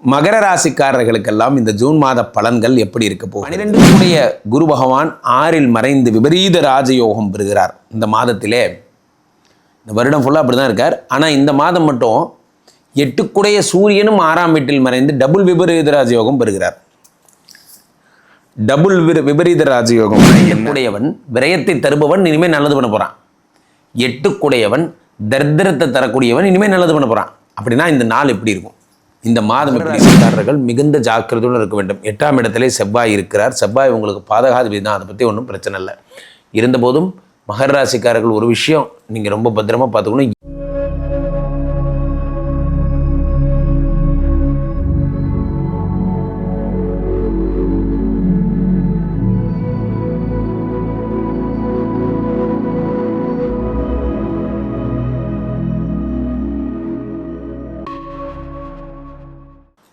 மகர ராசிக்காரர்களுக்கெல்லாம் இந்த ஜூன் மாத பலன்கள் எப்படி இருக்க போகும் பனிரெண்டுடைய குரு பகவான் ஆறில் மறைந்து விபரீத ராஜயோகம் பெறுகிறார். இந்த மாதத்திலே இந்த வருடம் ஃபுல்லாக அப்படி தான் இருக்கார். ஆனால் இந்த மாதம் மட்டும் எட்டுக்குடைய சூரியனும் ஆறாம் வீட்டில் மறைந்து டபுள் விபரீத ராஜயோகம் பெறுகிறார். டபுள் விபரீத ராஜயோகம். எட்டுக்குடையவன் விரயத்தை தருபவன் இனிமேல் நல்லது பண்ண போகிறான் எட்டுக்குடையவன் தரித்திரத்தை தரக்கூடியவன் இனிமேல் நல்லது பண்ண போகிறான் அப்படின்னா இந்த நாள் எப்படி இருக்கும்? இந்த மாதம் ராசிக்காரர்கள் மிகுந்த ஜாக்கிரதையுடன் இருக்க வேண்டும்? எட்டாம் இடத்திலே செவ்வாய் இருக்கிறார். செவ்வாய் உங்களுக்கு பாதகாதிபதி தான். அதை பற்றி ஒன்றும் பிரச்சனை இல்லை. இருந்தபோதும் மகர ராசிக்காரர்கள் ஒரு விஷயம் நீங்கள் ரொம்ப பத்திரமா பார்த்துக்கணும்.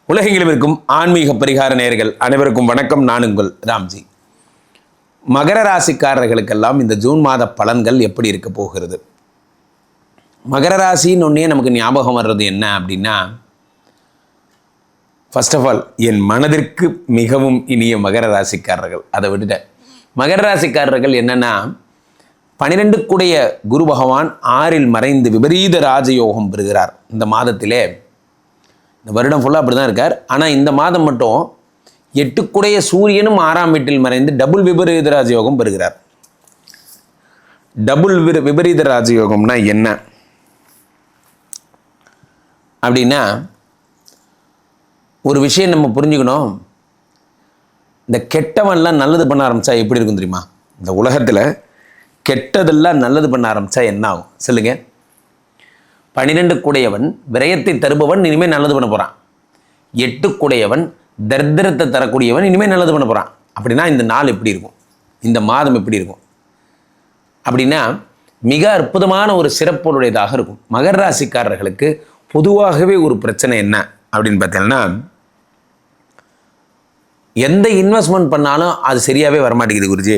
உலகெங்கிலும் இருக்கும் ஆன்மீக பரிகார நேயர்கள் அனைவருக்கும் வணக்கம். நான் உங்கள் ராம்ஜி. மகர ராசிக்காரர்களுக்கெல்லாம் இந்த ஜூன் மாத பலன்கள் எப்படி இருக்க போகிறது? மகர ராசின்னு ஒன்றே நமக்கு ஞாபகம் வர்றது என்ன அப்படின்னா ஃபர்ஸ்ட் ஆஃப் ஆல் என் மனதிற்கு மிகவும் இனிய மகர ராசிக்காரர்கள். அதை விட்டுட்டேன். மகர ராசிக்காரர்கள் என்னென்னா பனிரெண்டுக்குடைய குரு பகவான் ஆறில் மறைந்து விபரீத ராஜயோகம் பெறுகிறார். இந்த மாதத்திலே இந்த வருடம் ஃபுல்லாக அப்படி தான் இருக்கார். ஆனால் இந்த மாதம் மட்டும் எட்டுக்குடைய சூரியனும் ஆறாம் வீட்டில் மறைந்து டபுள் விபரீத ராஜயோகம் பெறுகிறார். டபுள் விர விபரீத ராஜயோகம்னா என்ன? அப்படின்னா ஒரு விஷயம் நம்ம புரிஞ்சுக்கணும். இந்த கெட்டவன்லாம் நல்லது பண்ண ஆரம்பித்தா எப்படி இருக்கும் தெரியுமா? இந்த உலகத்தில் கெட்டதெல்லாம் நல்லது பண்ண ஆரம்பித்தா என்ன ஆகும்? சொல்லுங்கள் பனிரெண்டு கூடையவன் விரயத்தை தருபவன் இனிமேல் நல்லது பண்ண போகிறான் எட்டு கூடையவன் தரித்திரத்தை தரக்கூடியவன் இனிமேல் நல்லது பண்ண போகிறான் அப்படின்னா இந்த நாள் எப்படி இருக்கும்? இந்த மாதம் எப்படி இருக்கும்? அப்படின்னா மிக அற்புதமான ஒரு சிறப்புடையதாக இருக்கும். மகர ராசிக்காரர்களுக்கு பொதுவாகவே ஒரு பிரச்சனை என்ன அப்படின்னு பார்த்தீங்கன்னா எந்த இன்வெஸ்ட்மெண்ட் பண்ணாலும் அது சரியாகவே வரமாட்டேங்குது குருஜி.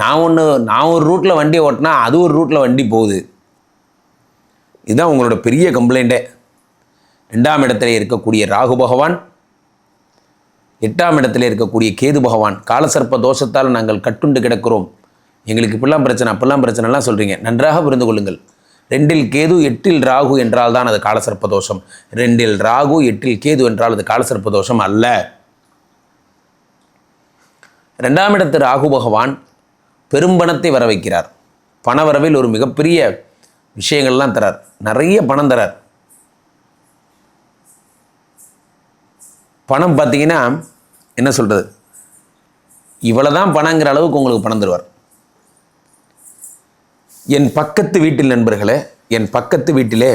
நான் ஒன்று நான் ஒரு ரூட்டில் வண்டி ஓட்டினா அது ஒரு ரூட்டில் வண்டி போகுது. இதுதான் உங்களோட பெரிய கம்ப்ளைண்ட்டே ரெண்டாம் இடத்துல இருக்கக்கூடிய ராகு பகவான் எட்டாம் இடத்துல இருக்கக்கூடிய கேது பகவான் காலசர்ப்ப தோஷத்தால் நாங்கள் கட்டுண்டு கிடக்கிறோம். எங்களுக்கு இப்படிலாம் பிரச்சனை அப்பெல்லாம் பிரச்சனைலாம் சொல்கிறீங்க நன்றாக புரிந்து கொள்ளுங்கள். ரெண்டில் கேது எட்டில் ராகு என்றால் தான் அது காலசர்ப்ப தோஷம். ரெண்டில் ராகு எட்டில் கேது என்றால் அது காலசர்ப்ப தோஷம் அல்ல. ரெண்டாம் இடத்து ராகு பகவான் பெரும்பணத்தை வர வைக்கிறார் பணவரவில் ஒரு மிகப்பெரிய விஷயங்கள்லாம் தரார். நிறைய பணம் தரார். பணம் பார்த்தீங்கன்னா என்ன சொல்கிறது இவ்வளோ தான் பணங்கிற அளவுக்கு உங்களுக்கு பணம் தருவார். என் பக்கத்து வீட்டில் நண்பர்களே என் பக்கத்து வீட்டிலே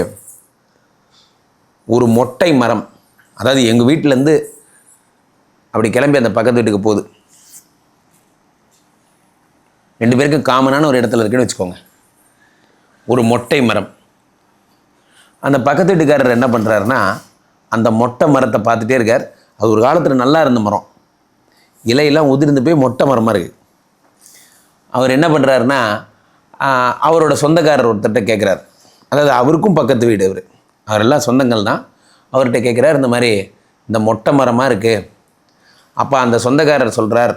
ஒரு மொட்டை மரம் அதாவது எங்கள் வீட்டிலேருந்து அப்படி கிளம்பி அந்த பக்கத்து வீட்டுக்கு போகுது. ரெண்டு பேருக்கும் காமனான ஒரு இடத்துல இருக்குன்னு வச்சுக்கோங்க. ஒரு மொட்டை மரம். அந்த பக்கத்து வீட்டுக்காரர் என்ன பண்ணுறாருன்னா அந்த மொட்டை மரத்தை பார்த்துட்டே இருக்கார். அது ஒரு காலத்தில் நல்லா இருந்த மரம். இலையெல்லாம் உதிர்ந்து போய் மொட்டை மரமாக இருக்குது அவர் என்ன பண்ணுறாருன்னா அவரோட சொந்தக்காரர் ஒருத்தர்கிட்ட கேட்குறாரு அதாவது அவருக்கும் பக்கத்து வீடு அவர். அவரெல்லாம் சொந்தங்கள் தான். அவர்கிட்ட கேட்குறாரு இந்த மாதிரி இந்த மொட்டை மரமாக இருக்குது அப்போ அந்த சொந்தக்காரர் சொல்கிறார்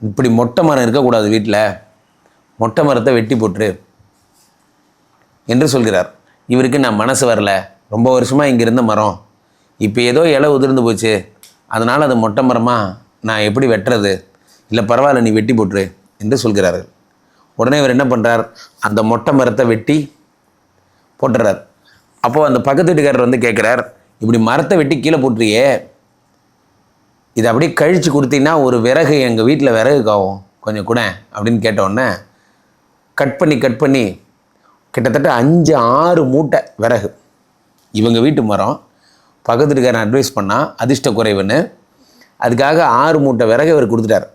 இப்படி மொட்டை மரம் இருக்கக்கூடாது வீட்டில் மொட்டை மரத்தை வெட்டி போட்டுரு. என்று சொல்கிறார். இவருக்கு நான் மனசு வரல. ரொம்ப வருஷமாக இங்கே இருந்த மரம். இப்போ ஏதோ இலை உதிர்ந்து போச்சு. அதனால் அது மொட்டை மரமாக நான் எப்படி வெட்டுறது? இல்லை பரவாயில்ல நீ வெட்டி போட்டுரு என்று சொல்கிறார்கள். உடனே இவர் என்ன பண்ணுறார் அந்த மொட்டை மரத்தை வெட்டி போட்டுறார். அப்போது அந்த பக்கத்து வீட்டுக்காரர் வந்து கேட்குறார் இப்படி மரத்தை வெட்டி கீழே போட்டுறியே. இதை அப்படியே கழித்து கொடுத்தீங்கன்னா ஒரு விறகு எங்கள் வீட்டில் விறகு காவும் கொஞ்சம் கூட அப்படின்னு கேட்ட உடனே கட் பண்ணி கட் பண்ணி கிட்டத்தட்ட அஞ்சு ஆறு மூட்டை விறகு. இவங்க வீட்டு மரம். பக்கத்து வீட்டுக்காரன் அட்வைஸ் பண்ணால் அதிர்ஷ்ட குறைவுன்னு. அதுக்காக ஆறு மூட்டை விறகு இவர் கொடுத்துட்டார்.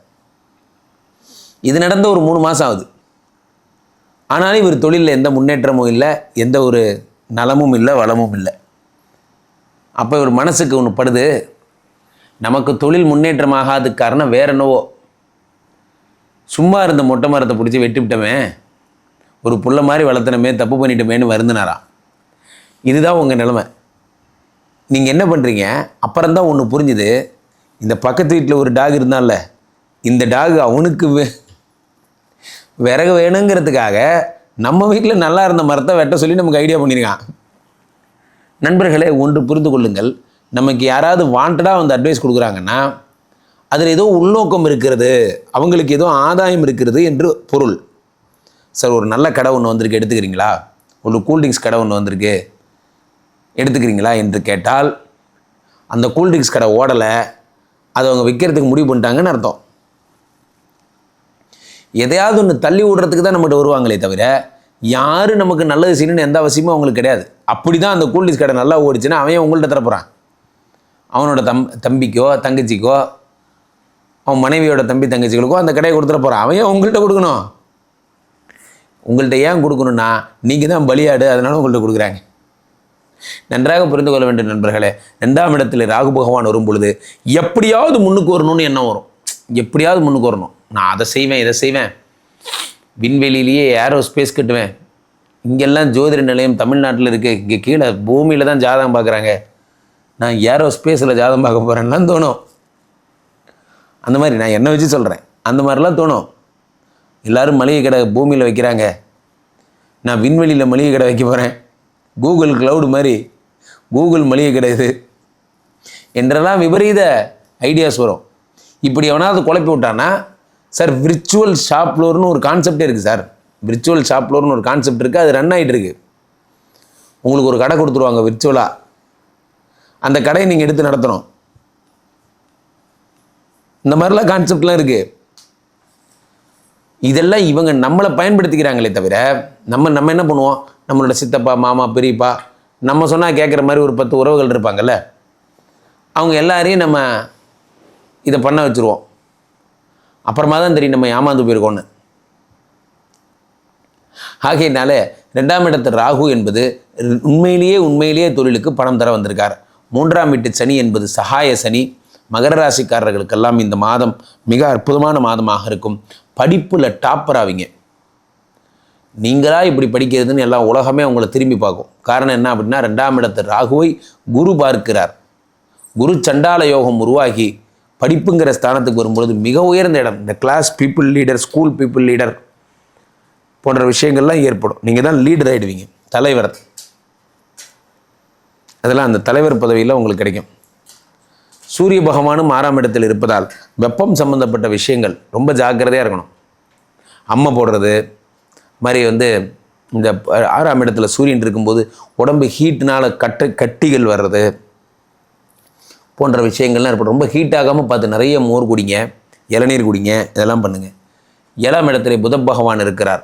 இது நடந்த ஒரு மூணு மாதம் ஆகுது. ஆனாலும் இவர் தொழிலில் எந்த முன்னேற்றமும் இல்லை எந்த ஒரு நலமும் இல்லை வளமும் இல்லை. அப்போ இவர் மனசுக்கு ஒன்று படுது. நமக்கு தொழில் முன்னேற்றமாகாததுக்கு காரணம் வேற என்னவோ. சும்மா இருந்த மொட்டை மரத்தை பிடிச்சி வெட்டி விட்டோமே ஒரு புள்ள மாதிரி வளர்த்தனமே தப்பு பண்ணிட்டோமேன்னு வருந்தினாராம் இதுதான் உங்கள் நிலமை. நீங்கள் என்ன பண்ணுறீங்க அப்புறம் தான் ஒன்று புரிஞ்சுது. இந்த பக்கத்து வீட்டில் ஒரு டாக் இருந்தான்ல இந்த டாக் அவனுக்கு வே- விறகு வேணுங்கிறதுக்காக நம்ம வீட்டில் நல்லா இருந்த மரத்தை வெட்ட சொல்லி நமக்கு ஐடியா பண்ணியிருக்கான் நண்பர்களே ஒன்று புரிந்து கொள்ளுங்கள். நமக்கு யாராவது வாண்டடாக வந்து அட்வைஸ் கொடுக்குறாங்கன்னா அதில் ஏதோ உள்நோக்கம் இருக்கிறது அவங்களுக்கு ஏதோ ஆதாயம் இருக்கிறது என்று பொருள். சார் ஒரு நல்ல கடை ஒன்று வந்திருக்கு எடுத்துக்கிறீங்களா? ஒரு கூல்ட்ரிங்க்ஸ் கடை ஒன்று வந்திருக்கு. எடுத்துக்கிறீங்களா என்று கேட்டால் அந்த கூல்ட்ரிங்க்ஸ் கடை ஓடலை அதை அவங்க விற்கிறதுக்கு முடிவு பண்ணிட்டாங்கன்னு அர்த்தம். எதையாவது ஒன்று தள்ளி விடுறதுக்கு தான் நம்மகிட்ட வருவாங்களே தவிர யார் நமக்கு நல்லது செய்யணும்னு எந்த அவசியமும் அவங்களுக்கு கிடையாது. அப்படி தான் அந்த கூல்ட்ரிங்க்ஸ் கடை நல்லா ஓடிச்சுன்னா அவன் உங்கள்கிட்ட தரப்போகிறான் அவனோட தம் தம்பிக்கோ தங்கச்சிக்கோ அவன் மனைவியோட தம்பி தங்கச்சிகளுக்கோ அந்த கடையை கொடுத்துட போகிறான் அவன் உங்கள்கிட்ட கொடுக்கணும்? உங்கள்கிட்ட ஏன் கொடுக்கணும்னா நீங்கள் தான் பலியாடு அதனால் உங்கள்கிட்ட கொடுக்குறாங்க. நன்றாக புரிந்து கொள்ள வேண்டும் நண்பர்களே ரெண்டாம் இடத்துல ராகு பகவான் வரும் பொழுது எப்படியாவது முன்னுக்கு வரணும்னு எண்ணம் வரும். எப்படியாவது முன்னுக்கு வரணும். நான் அதை செய்வேன் இதை செய்வேன். விண்வெளியிலேயே ஏரோ ஸ்பேஸ் கட்டுவேன். இங்கெல்லாம் ஜோதிட நிலையம் தமிழ்நாட்டில் இருக்குது இங்கே கீழே பூமியில் தான் ஜாதகம் பார்க்குறாங்க. நான் ஏரோ ஸ்பேஸில் ஜாதகம் பார்க்க போகிறேன்லாம் தோணும். அந்த மாதிரி நான் என்ன வச்சு சொல்கிறேன் அந்த மாதிரிலாம் தோணும். எல்லாரும் மளிகை கடை பூமியில் வைக்கிறாங்க. நான் விண்வெளியில் மளிகை கடை வைக்க போகிறேன் கூகுள் க்ளவுடு மாதிரி. கூகுள் மளிகை கடை இது. என்றெல்லாம் விபரீத ஐடியாஸ் வரும். இப்படி எவனாவது குழப்பி விட்டான்னா சார் விர்ச்சுவல் ஷாப் ஃப்ளோர்னு ஒரு கான்செப்டே இருக்குது சார். விர்ச்சுவல் ஷாப் ஃப்ளோர்னு ஒரு கான்செப்ட் இருக்குது அது ரன் ஆகிட்டுருக்கு உங்களுக்கு ஒரு கடை கொடுத்துருவாங்க விர்ச்சுவலாக அந்த கடையை நீங்கள் எடுத்து நடத்தணும். இந்த மாதிரிலாம் கான்செப்ட்லாம் இருக்குது இதெல்லாம் இவங்க நம்மளை பயன்படுத்திக்கிறாங்களே தவிர நம்ம நம்ம என்ன பண்ணுவோம்? நம்மளோட சித்தப்பா மாமா பெரியப்பா நம்ம சொன்னால் கேட்குற மாதிரி ஒரு பத்து உறவுகள் இருப்பாங்கல்ல? அவங்க எல்லாரையும் நம்ம இதை பண்ண வச்சுருவோம். அப்புறமா தான் தெரியும் நம்ம ஏமாந்து போயிருக்கோன்னு ஆகையினால ரெண்டாம் இடத்து ராகு என்பது உண்மையிலேயே உண்மையிலேயே தொழிலுக்கு பணம் தர வந்திருக்கார். மூன்றாம் வீட்டு சனி என்பது சகாய சனி. மகர ராசிக்காரர்களுக்கெல்லாம் இந்த மாதம் மிக அற்புதமான மாதமாக இருக்கும். படிப்பில் டாப்பர் ஆவீங்க. நீங்களாக இப்படி படிக்கிறதுன்னு எல்லாம் உலகமே உங்களை திரும்பி பார்க்கும். காரணம் என்ன அப்படின்னா ரெண்டாம் இடத்து ராகுவை குரு பார்க்கிறார். குரு சண்டால யோகம் உருவாகி படிப்புங்கிற ஸ்தானத்துக்கு வரும்பொழுது மிக உயர்ந்த இடம். இந்த class people leader school people leader போன்ற விஷயங்கள்லாம் ஏற்படும். நீங்கள் தான் லீடர் ஆகிடுவீங்க தலைவர். அதெல்லாம் அந்த தலைவர் பதவியில் உங்களுக்கு கிடைக்கும். சூரிய பகவானும் ஆறாம் இடத்தில் இருப்பதால் வெப்பம் சம்பந்தப்பட்ட விஷயங்கள் ரொம்ப ஜாக்கிரதையாக இருக்கணும். அம்மை போடுறது மாதிரி வந்து இந்த ஆறாம் இடத்துல சூரியன் இருக்கும்போது உடம்பு ஹீட்னால் கட்டு கட்டிகள் வர்றது போன்ற விஷயங்கள்லாம் ஏற்படும் ரொம்ப ஹீட் ஆகாமல் பார்த்து நிறைய மோர் குடிங்க இளநீர் குடிங்க இதெல்லாம் பண்ணுங்கள் ஏழாம் இடத்துல புத பகவான் இருக்கிறார்.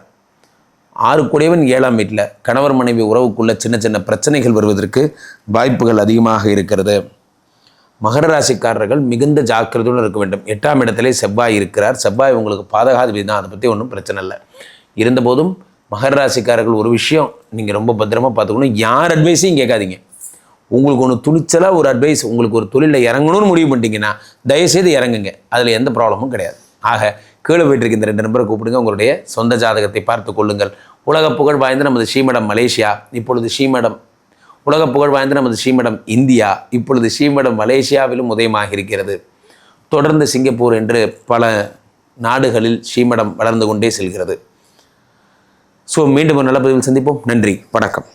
ஆறு குடைவன் ஏழாம் வீட்டில். கணவர் மனைவி உறவுக்குள்ளே சின்ன சின்ன பிரச்சனைகள் வருவதற்கு வாய்ப்புகள் அதிகமாக இருக்கிறது. மகர ராசிக்காரர்கள் மிகுந்த ஜாக்கிரதையுடன் இருக்க வேண்டும். எட்டாம் இடத்திலே செவ்வாய் இருக்கிறார். செவ்வாய் உங்களுக்கு பாதகாதிபதி தான். அதை பற்றி ஒன்றும் பிரச்சனை இல்லை. இருந்தபோதும் மகர ராசிக்காரர்கள் ஒரு விஷயம் நீங்கள் ரொம்ப பத்திரமாக பார்த்துக்கணும். யார் அட்வைஸையும் கேட்காதீங்க. உங்களுக்கு ஒன்று துணிச்சலாக ஒரு அட்வைஸ் உங்களுக்கு ஒரு தொழிலில் இறங்கணும்னு முடிவு பண்ணிட்டீங்கன்னா தயவுசெய்து இறங்குங்க. அதில் எந்த ப்ராப்ளமும் கிடையாது. ஆக கீழே போயிட்டு இந்த ரெண்டு நம்பரை கூப்பிடுங்க. உங்களுடைய சொந்த ஜாதகத்தை பார்த்து கொள்ளுங்கள். உலக புகழ் வாய்ந்த நமது ஸ்ரீமடம் மலேசியா. இப்பொழுது ஸ்ரீமடம் உலக புகழ் வாய்ந்த நமது ஸ்ரீமடம் இந்தியா இப்பொழுது ஸ்ரீமடம் மலேசியாவிலும் உதயமாக இருக்கிறது. தொடர்ந்து சிங்கப்பூர் என்று பல நாடுகளில் ஸ்ரீமடம் வளர்ந்து கொண்டே செல்கிறது. ஸோ மீண்டும் ஒரு நல்ல பதிவில் சந்திப்போம். நன்றி வணக்கம்.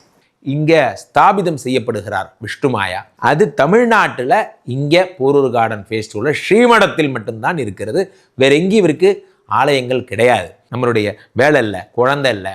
இங்கே ஸ்தாபிதம் செய்யப்படுகிறார் விஷ்ணுமாயா அது தமிழ்நாட்டில் இங்கே போரூர் கார்டன் ஃபேஸ்டிவலில் ஸ்ரீமடத்தில் மட்டும்தான் இருக்கிறது. வேற எங்கேயும் இவருக்கு ஆலயங்கள் கிடையாது. நம்மளுடைய வேலை இல்லை குழந்தை இல்லை.